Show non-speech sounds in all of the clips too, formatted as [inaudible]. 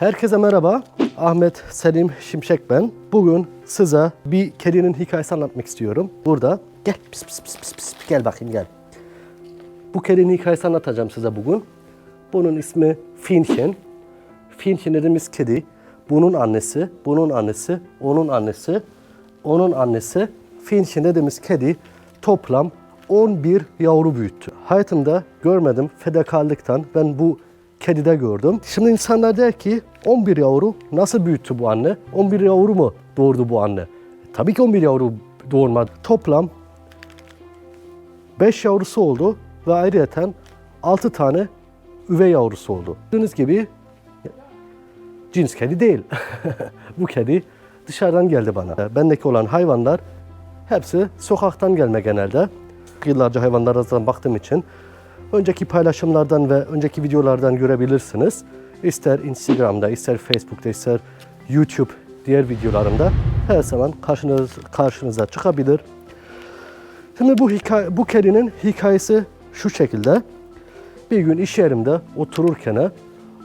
Herkese merhaba. Ahmet Selim Şimşek ben. Bugün size bir kedinin hikayesi anlatmak istiyorum. Burada. Gel. Pis, pis, pis, pis, pis. Gel bakayım gel. Bu kedinin hikayesi anlatacağım size bugün. Bunun ismi Finchen. Finchen dediğimiz kedi. Bunun annesi, bunun annesi, onun annesi, onun annesi. Finchen dediğimiz kedi toplam 11 yavru büyüttü. Hayatımda görmedim fedakarlıktan ben bu kedide gördüm. Şimdi insanlar der ki 11 yavru nasıl büyüttü bu anne? 11 yavru mu doğurdu bu anne? Tabii ki 11 yavru doğurmadı. Toplam 5 yavrusu oldu ve ayrıyeten 6 tane üvey yavrusu oldu. Gördüğünüz gibi cins kedi değil. [laughs] Bu kedi dışarıdan geldi bana. Bendeki olan hayvanlar hepsi sokaktan gelme genelde. Yıllarca hayvanlara baktığım için önceki paylaşımlardan ve önceki videolardan görebilirsiniz. İster Instagram'da, ister Facebook'ta, ister YouTube diğer videolarımda her zaman karşınız, karşınıza çıkabilir. Şimdi bu hikaye, bu kedinin hikayesi şu şekilde. Bir gün iş yerimde otururken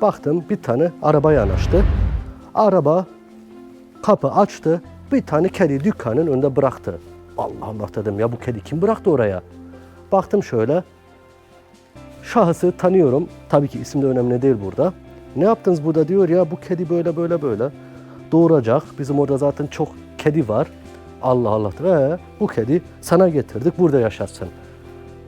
baktım bir tane araba yanaştı. Araba kapı açtı. Bir tane kedi dükkanın önünde bıraktı. Allah Allah dedim ya bu kedi kim bıraktı oraya? Baktım şöyle. Şahısı tanıyorum. Tabii ki isim de önemli değil burada. Ne yaptınız burada diyor ya bu kedi böyle böyle böyle. Doğuracak. Bizim orada zaten çok kedi var. Allah Allah. Ve bu kedi sana getirdik burada yaşasın.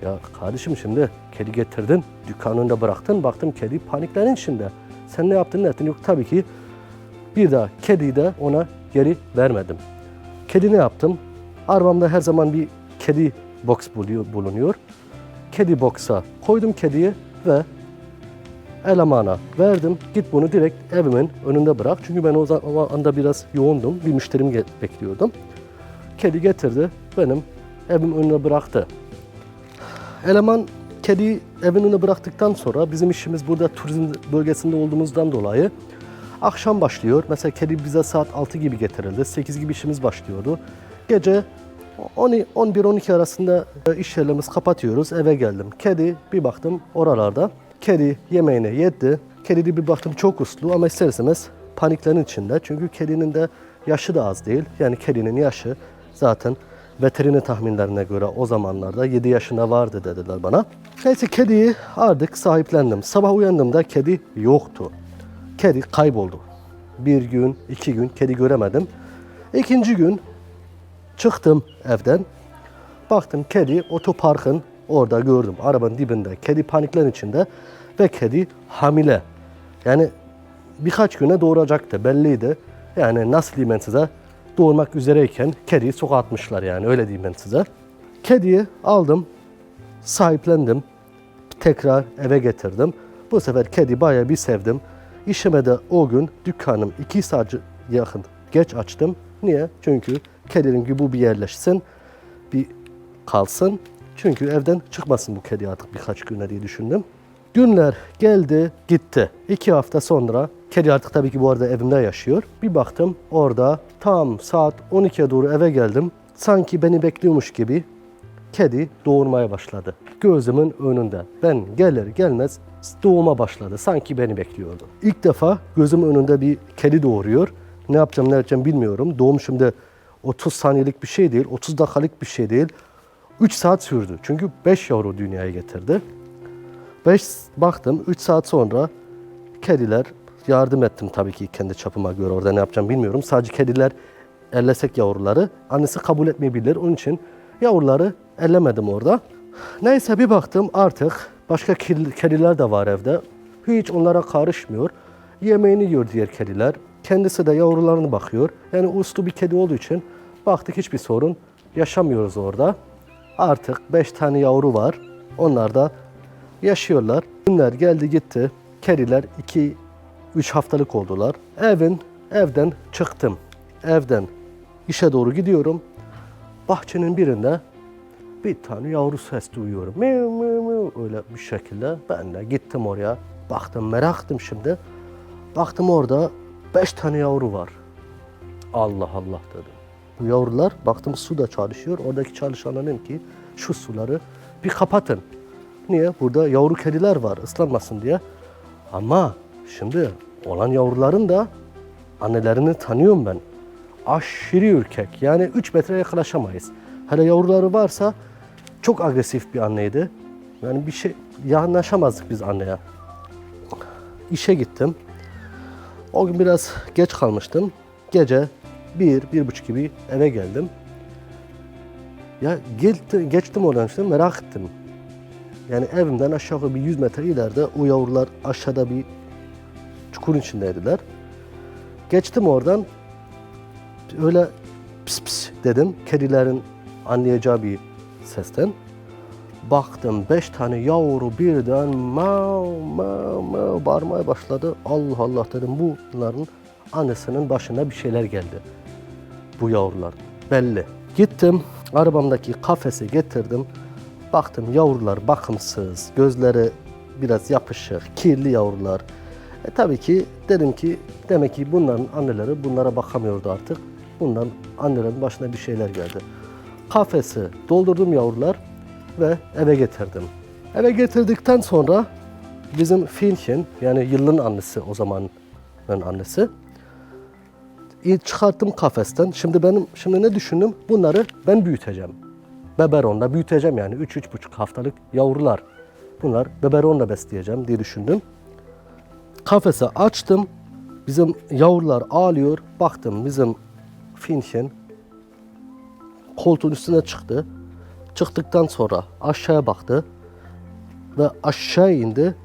Ya kardeşim şimdi kedi getirdin, dükkanın önünde bıraktın, baktım kedi paniklerin içinde. Sen ne yaptın ne ettin? Yok tabii ki bir daha kediyi de ona geri vermedim. Kedi ne yaptım? Arabamda her zaman bir kedi box bulunuyor. Kedi box'a koydum kediyi ve elemana verdim. Git bunu direkt evimin önünde bırak. Çünkü ben o za- o anda biraz yoğundum. Bir müşterim bekliyordum. Kedi getirdi, benim evim önüne bıraktı. Eleman kediyi evin önüne bıraktıktan sonra bizim işimiz burada turizm bölgesinde olduğumuzdan dolayı akşam başlıyor. Mesela kedi bize saat 6 gibi getirildi. 8 gibi işimiz başlıyordu. Gece 11-12 arasında e, iş yerlerimizi kapatıyoruz. Eve geldim. Kedi bir baktım oralarda. Kedi yemeğini yedi. Kedi bir baktım çok uslu ama ister istemez paniklerin içinde. Çünkü kedinin de yaşı da az değil. Yani kedinin yaşı zaten veteriner tahminlerine göre o zamanlarda 7 yaşında vardı dediler bana. Neyse kediyi aldık sahiplendim. Sabah uyandığımda kedi yoktu. Kedi kayboldu. Bir gün, iki gün kedi göremedim. İkinci gün çıktım evden. Baktım kedi otoparkın orada gördüm. Arabanın dibinde. Kedi paniklerin içinde ve kedi hamile. Yani birkaç güne doğuracaktı belliydi. Yani nasıl diyeyim ben size doğurmak üzereyken kediyi sokağa atmışlar yani öyle diyeyim ben size. Kediyi aldım, sahiplendim, tekrar eve getirdim. Bu sefer kedi bayağı bir sevdim. İşime de o gün dükkanım iki saat yakın geç açtım. Niye? Çünkü kedinin gibi bir yerleşsin, bir kalsın. Çünkü evden çıkmasın bu kedi artık birkaç güne diye düşündüm. Günler geldi gitti. İki hafta sonra kedi artık tabii ki bu arada evimde yaşıyor. Bir baktım orada tam saat 12'ye doğru eve geldim. Sanki beni bekliyormuş gibi kedi doğurmaya başladı. Gözümün önünde. Ben gelir gelmez doğuma başladı. Sanki beni bekliyordu. İlk defa gözümün önünde bir kedi doğuruyor. Ne yapacağım ne yapacağım bilmiyorum. Doğum şimdi 30 saniyelik bir şey değil, 30 dakikalık bir şey değil. 3 saat sürdü. Çünkü 5 yavru dünyaya getirdi. 5 baktım 3 saat sonra kediler yardım ettim tabii ki kendi çapıma göre orada ne yapacağım bilmiyorum. Sadece kediler ellesek yavruları annesi kabul etmeyebilir. Onun için yavruları ellemedim orada. Neyse bir baktım artık başka kedi- kediler de var evde. Hiç onlara karışmıyor. Yemeğini yiyor diğer kediler. Kendisi de yavrularına bakıyor. Yani uslu bir kedi olduğu için baktık hiçbir sorun yaşamıyoruz orada. Artık 5 tane yavru var. Onlar da yaşıyorlar. Günler geldi gitti. Kediler 2 3 haftalık oldular. Evin evden çıktım. Evden işe doğru gidiyorum. Bahçenin birinde bir tane yavru ses duyuyorum. Miu miu miu öyle bir şekilde. Ben de gittim oraya. Baktım meraktım şimdi. Baktım orada beş tane yavru var. Allah Allah dedim. Bu yavrular baktım su da çalışıyor. Oradaki çalışana dedim ki şu suları bir kapatın. Niye? Burada yavru kediler var ıslanmasın diye. Ama şimdi olan yavruların da annelerini tanıyorum ben. Aşırı ürkek. Yani 3 metre yaklaşamayız. Hele yavruları varsa çok agresif bir anneydi. Yani bir şey yanaşamazdık biz anneye. İşe gittim. O gün biraz geç kalmıştım. Gece bir, bir buçuk gibi eve geldim. Ya geldi, geçtim oradan işte merak ettim. Yani evimden aşağı bir 100 metre ileride o yavrular aşağıda bir çukurun içindeydiler. Geçtim oradan öyle pis pis dedim. Kedilerin anlayacağı bir sesten. Baktım beş tane yavru birden mav mav mav bağırmaya başladı. Allah Allah dedim bunların annesinin başına bir şeyler geldi. Bu yavrular belli. Gittim arabamdaki kafesi getirdim. Baktım yavrular bakımsız, gözleri biraz yapışık, kirli yavrular. E tabii ki dedim ki demek ki bunların anneleri bunlara bakamıyordu artık. Bundan annelerin başına bir şeyler geldi. Kafesi doldurdum yavrular ve eve getirdim. Eve getirdikten sonra bizim Finchen yani yılın annesi o zamanın annesi çıkarttım kafesten. Şimdi benim şimdi ne düşündüm? Bunları ben büyüteceğim. Beberonla büyüteceğim yani 3-3,5 haftalık yavrular. Bunlar beberonla besleyeceğim diye düşündüm. Kafesi açtım. Bizim yavrular ağlıyor. Baktım bizim Finchen koltuğun üstüne çıktı. Çıktıktan sonra aşağıya baktı ve aşağı indi.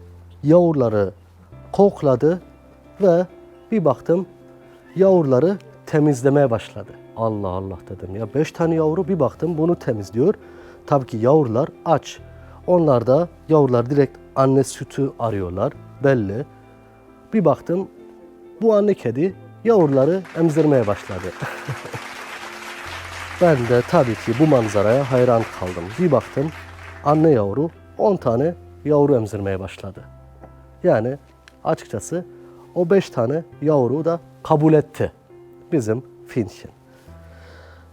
Yavruları kokladı ve bir baktım yavruları temizlemeye başladı. Allah Allah dedim ya. Beş tane yavru bir baktım bunu temizliyor. Tabii ki yavrular aç. Onlar da yavrular direkt anne sütü arıyorlar belli. Bir baktım bu anne kedi yavruları emzirmeye başladı. [laughs] ben de tabii ki bu manzaraya hayran kaldım. Bir baktım anne yavru 10 tane yavru emzirmeye başladı. Yani açıkçası o 5 tane yavru da kabul etti bizim Finchen.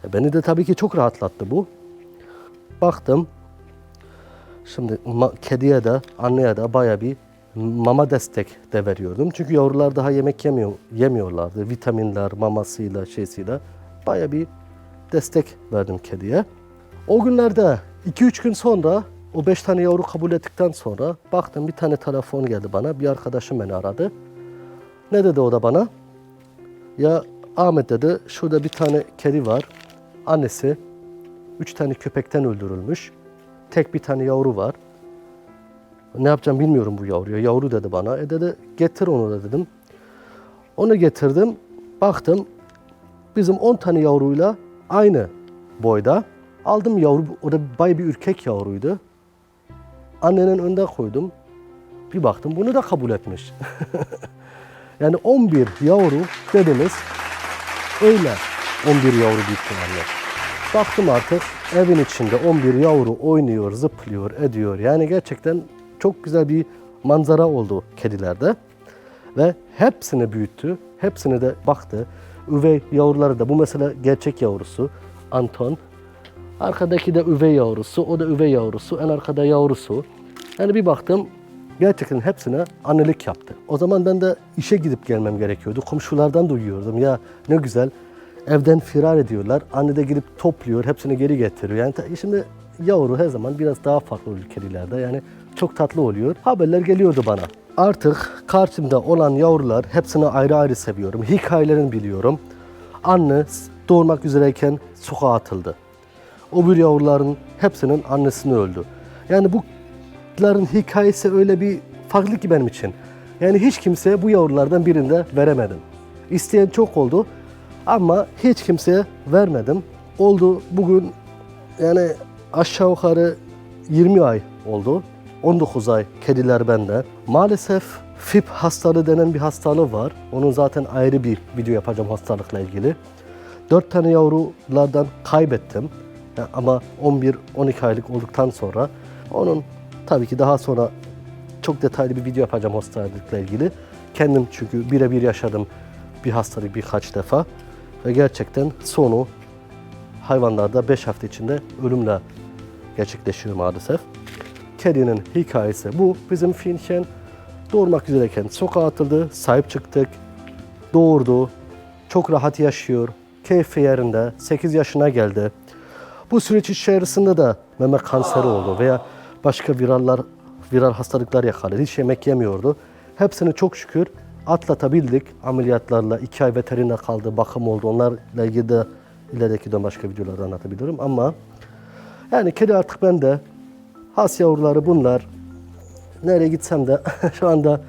E, Beni de tabii ki çok rahatlattı bu. Baktım şimdi kediye de anneye de baya bir mama destek de veriyordum. Çünkü yavrular daha yemek yemiyor, yemiyorlardı. Vitaminler, mamasıyla, şeysiyle baya bir destek verdim kediye. O günlerde 2-3 gün sonra o 5 tane yavru kabul ettikten sonra baktım bir tane telefon geldi bana. Bir arkadaşım beni aradı. Ne dedi o da bana? Ya Ahmet dedi şurada bir tane kedi var. Annesi üç tane köpekten öldürülmüş. Tek bir tane yavru var. Ne yapacağım bilmiyorum bu yavruya. Yavru dedi bana. E dedi getir onu da dedim. Onu getirdim. Baktım bizim 10 tane yavruyla aynı boyda. Aldım yavru. O da bay bir ürkek yavruydu. Annenin önüne koydum. Bir baktım bunu da kabul etmiş. [laughs] Yani 11 yavru dediniz öyle 11 yavru ihtimalle. Baktım artık evin içinde 11 yavru oynuyor, zıplıyor, ediyor. Yani gerçekten çok güzel bir manzara oldu kedilerde. Ve hepsini büyüttü, hepsini de baktı. Üvey yavruları da bu mesela gerçek yavrusu Anton. Arkadaki de üvey yavrusu, o da üvey yavrusu, en arkada yavrusu. Yani bir baktım gerçekten hepsine annelik yaptı. O zaman ben de işe gidip gelmem gerekiyordu. Komşulardan duyuyordum ya ne güzel evden firar ediyorlar. Anne de gidip topluyor, hepsini geri getiriyor. Yani şimdi yavru her zaman biraz daha farklı oluyor kedilerde. Yani çok tatlı oluyor. Haberler geliyordu bana. Artık karşımda olan yavrular hepsini ayrı ayrı seviyorum. Hikayelerini biliyorum. Anne doğurmak üzereyken sokağa atıldı. O bir yavruların hepsinin annesini öldü. Yani bu yavruların hikayesi öyle bir farklı ki benim için. Yani hiç kimseye bu yavrulardan birinde veremedim. İsteyen çok oldu ama hiç kimseye vermedim. Oldu bugün yani aşağı yukarı 20 ay oldu. 19 ay kediler bende. Maalesef FIP hastalığı denen bir hastalığı var. Onun zaten ayrı bir video yapacağım hastalıkla ilgili. 4 tane yavrulardan kaybettim. Ama 11-12 aylık olduktan sonra onun tabii ki daha sonra çok detaylı bir video yapacağım hastalıkla ilgili. Kendim çünkü birebir yaşadım bir hastalık birkaç defa ve gerçekten sonu hayvanlarda 5 hafta içinde ölümle gerçekleşiyor maalesef. Kedinin hikayesi bu. Bizim Finchen doğurmak üzereyken sokağa atıldı, sahip çıktık, doğurdu, çok rahat yaşıyor, keyfi yerinde, 8 yaşına geldi. Bu süreç içerisinde de meme kanseri oldu veya başka virallar, viral hastalıklar yakaladı. Hiç yemek yemiyordu. Hepsini çok şükür atlatabildik. Ameliyatlarla iki ay veteriner kaldı, bakım oldu. Onlarla ilgili de ilerideki de başka videolarda anlatabilirim ama yani kedi artık bende. Has yavruları bunlar. Nereye gitsem de [laughs] şu anda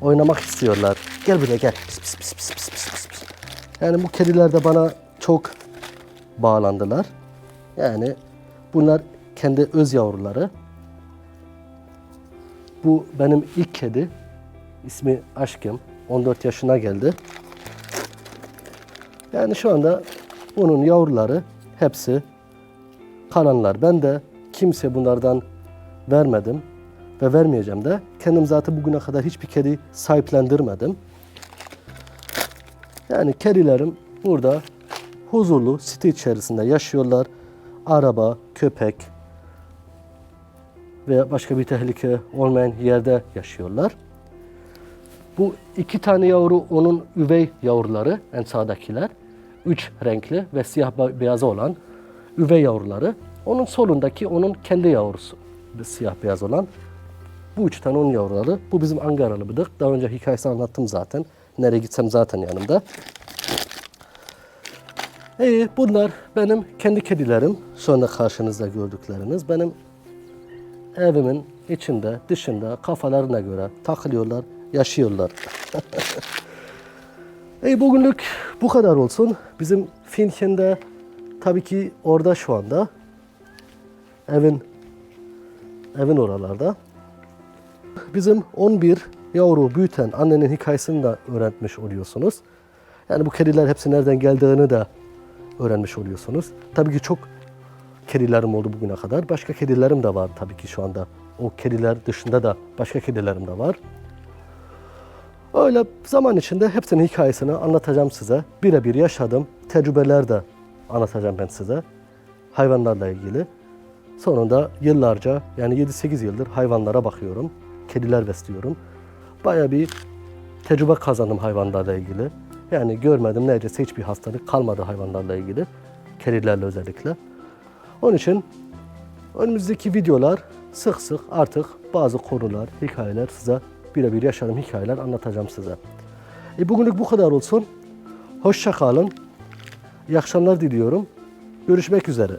oynamak istiyorlar. Gel buraya gel. Pis, pis, pis, pis, pis, pis, pis. Yani bu kediler de bana çok bağlandılar. Yani bunlar kendi öz yavruları. Bu benim ilk kedi. İsmi Aşkım. 14 yaşına geldi. Yani şu anda onun yavruları hepsi kalanlar. Ben de kimse bunlardan vermedim ve vermeyeceğim de. Kendim zaten bugüne kadar hiçbir kedi sahiplendirmedim. Yani kedilerim burada huzurlu site içerisinde yaşıyorlar. Araba, köpek veya başka bir tehlike olmayan yerde yaşıyorlar. Bu iki tane yavru onun üvey yavruları, en sağdakiler. Üç renkli ve siyah be- beyazı olan üvey yavruları. Onun solundaki onun kendi yavrusu, siyah beyaz olan. Bu üç tane onun yavruları. Bu bizim Angaralı bıdık. Daha önce hikayesini anlattım zaten. Nereye gitsem zaten yanımda. İyi, bunlar benim kendi kedilerim. Anda karşınızda gördükleriniz. Benim evimin içinde, dışında kafalarına göre takılıyorlar, yaşıyorlar. [laughs] İyi bugünlük bu kadar olsun. Bizim Finken'de tabii ki orada şu anda. Evin evin oralarda. Bizim 11 yavru büyüten annenin hikayesini de öğrenmiş oluyorsunuz. Yani bu kediler hepsi nereden geldiğini de öğrenmiş oluyorsunuz. Tabii ki çok kedilerim oldu bugüne kadar. Başka kedilerim de var tabii ki şu anda. O kediler dışında da başka kedilerim de var. Öyle zaman içinde hepsinin hikayesini anlatacağım size. Birebir yaşadım. Tecrübeler de anlatacağım ben size. Hayvanlarla ilgili. Sonunda yıllarca yani 7-8 yıldır hayvanlara bakıyorum. Kediler besliyorum. Baya bir tecrübe kazandım hayvanlarla ilgili. Yani görmedim neredeyse hiçbir hastalık kalmadı hayvanlarla ilgili. Kedilerle özellikle. Onun için önümüzdeki videolar sık sık artık bazı konular, hikayeler size birebir yaşadığım hikayeler anlatacağım size. E bugünlük bu kadar olsun. Hoşça kalın. İyi akşamlar diliyorum. Görüşmek üzere.